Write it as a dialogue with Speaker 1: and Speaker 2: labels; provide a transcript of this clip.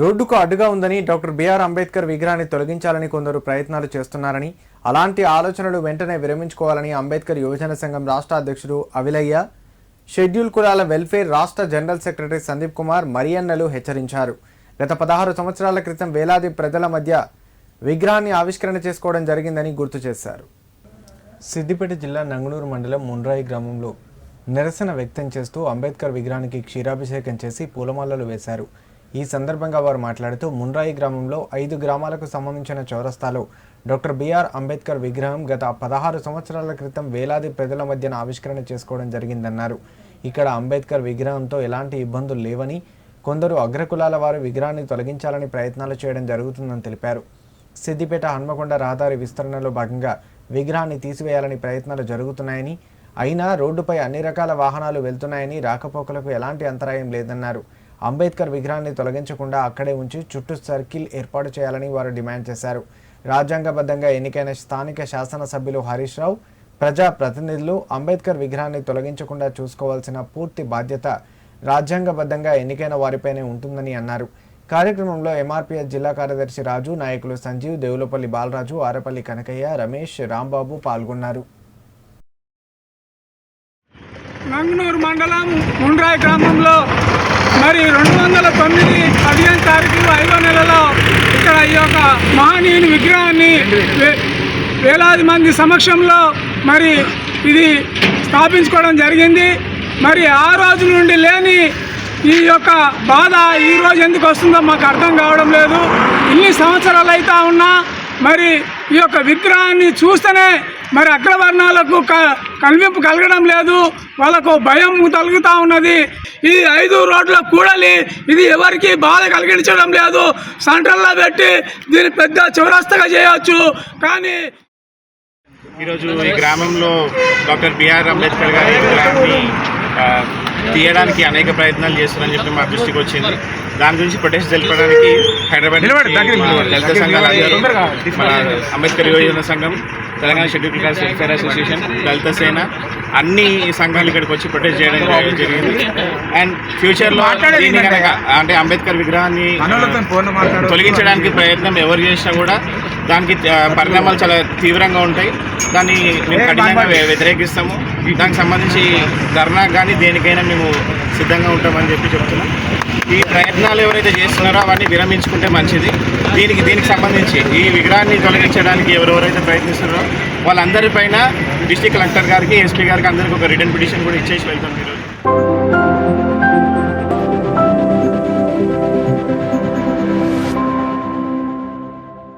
Speaker 1: రోడ్డుకు అడ్డుగా ఉందని డాక్టర్ బిఆర్ అంబేద్కర్ విగ్రహాన్ని తొలగించాలని కొందరు ప్రయత్నాలు చేస్తున్నారని అలాంటి ఆలోచనలు వెంటనే విరమించుకోవాలని అంబేద్కర్ యువజన సంఘం రాష్ట్ర అధ్యక్షుడు అవిలయ్య షెడ్యూల్ కులాల వెల్ఫేర్ రాష్ట్ర జనరల్ సెక్రటరీ సందీప్ కుమార్ మరియన్నలు హెచ్చరించారు. గత పదహారు సంవత్సరాల క్రితం వేలాది ప్రజల మధ్య విగ్రహాన్ని ఆవిష్కరణ చేసుకోవడం జరిగిందని గుర్తు చేశారు. సిద్దిపేట జిల్లా నంగునూరు మండలం మున్రాయి గ్రామంలో నిరసన వ్యక్తం చేస్తూ అంబేద్కర్ విగ్రహానికి క్షీరాభిషేకం చేసి పూలమాలలు వేశారు. ఈ సందర్భంగా వారు మాట్లాడుతూ మున్రాయి గ్రామంలో ఐదు గ్రామాలకు సంబంధించిన చౌరస్తాలో డాక్టర్ బిఆర్ అంబేద్కర్ విగ్రహం గత పదహారు సంవత్సరాల క్రితం వేలాది ప్రజల మధ్యన ఆవిష్కరణ చేసుకోవడం జరిగిందన్నారు. ఇక్కడ అంబేద్కర్ విగ్రహంతో ఎలాంటి ఇబ్బందులు లేవని కొందరు అగ్రకులాల వారు విగ్రహాన్ని తొలగించాలని ప్రయత్నాలు చేయడం జరుగుతుందని తెలిపారు. సిద్దిపేట హన్మకొండ రహదారి విస్తరణలో భాగంగా విగ్రహాన్ని తీసివేయాలని ప్రయత్నాలు జరుగుతున్నాయని అయినా రోడ్డుపై అన్ని రకాల వాహనాలు వెళ్తున్నాయని రాకపోకలకు ఎలాంటి అంతరాయం లేదన్నారు. అంబేద్కర్ విగ్రహాన్ని తొలగించకుండా అక్కడే ఉంచి చుట్టూ సర్కిల్ ఏర్పాటు చేయాలని వారు డిమాండ్ చేశారు. రాజ్యాంగబద్ధంగా ఎన్నికైన స్థానిక శాసనసభ్యులు హరీష్ రావు ప్రజా ప్రతినిధులు అంబేద్కర్ విగ్రహాన్ని తొలగించకుండా చూసుకోవాల్సిన పూర్తి బాధ్యత రాజ్యాంగబద్ధంగా ఎన్నికైన వారిపైనే ఉంటుందని అన్నారు. కార్యక్రమంలో ఎంఆర్పీఎస్ జిల్లా కార్యదర్శి రాజు నాయకులు సంజీవ్ దేవులపల్లి బాలరాజు ఆరపల్లి కనకయ్య రమేష్ రాంబాబు పాల్గొన్నారు.
Speaker 2: నంగనూరు మండలం ముండ్రాయి గ్రామంలో మరి రెండు వందల తొమ్మిది పదిహేను తారీఖు ఐదో నెలలో ఇక్కడ ఈ యొక్క మహనీయుని విగ్రహాన్ని వేలాది మంది సమక్షంలో మరి ఇది స్థాపించుకోవడం జరిగింది. మరి ఆ రోజు నుండి లేని ఈ యొక్క బాధ ఈ రోజు ఎందుకు వస్తుందో మాకు అర్థం కావడం లేదు. ఇన్ని సంవత్సరాలు అయితే ఉన్నా మరి ఈ యొక్క విగ్రహాన్ని చూస్తేనే మరి అగ్రవర్ణాలకు క కనిపింపు కలగడం లేదు. వాళ్ళకు భయం కలుగుతూ ఉన్నది. ఈ ఐదు రోడ్ల కూడలి ఇది ఎవరికి బాధ కలిగించడం లేదు. సెంట్రల్లో పెట్టి దీన్ని పెద్ద చౌరస్తగా చేయవచ్చు కానీ
Speaker 3: ఈరోజు ఈ గ్రామంలో డాక్టర్ బిఆర్ అంబేద్కర్ గారి విగ్రహాన్ని తీయడానికి అనేక ప్రయత్నాలు చేస్తున్నారని చెప్పి మా దృష్టికి వచ్చింది. దాని గురించి ప్రొటెస్ట్ తెలపడానికి హైదరాబాద్ దళిత సంఘాలు అంబేద్కర్ యువజన సంఘం Telangana schedule class welfare association Dalita Sena అన్ని సంఘాలు ఇక్కడికి వచ్చి ప్రొటెస్ట్ చేయడం జరిగింది. అండ్ ఫ్యూచర్లో అంటే అంబేద్కర్ విగ్రహాన్ని తొలగించడానికి ప్రయత్నం ఎవరు చేసినా కూడా దానికి పరిణామాలు చాలా తీవ్రంగా ఉంటాయి. దాన్ని మేము కఠినంగా వ్య- వ్యతిరేకిస్తాము. దానికి సంబంధించి ధర్నా కానీ దేనికైనా మేము సిద్ధంగా ఉంటామని చెప్పి చెప్తున్నాం. ఈ ప్రయత్నాలు ఎవరైతే చేస్తున్నారో అవన్నీ విరమించుకుంటే మంచిది. దీనికి దీనికి సంబంధించి ఈ విగ్రహాన్ని తొలగించడానికి ఎవరెవరైతే ప్రయత్నిస్తున్నారో వాళ్ళందరిపైన డిస్ట్రిక్ట్ కలెక్టర్ గారికి ఎస్పీ గారికి అందరికీ ఒక రిటర్న్ పిటిషన్ కూడా ఇచ్చేసి వెళ్తాం మీరు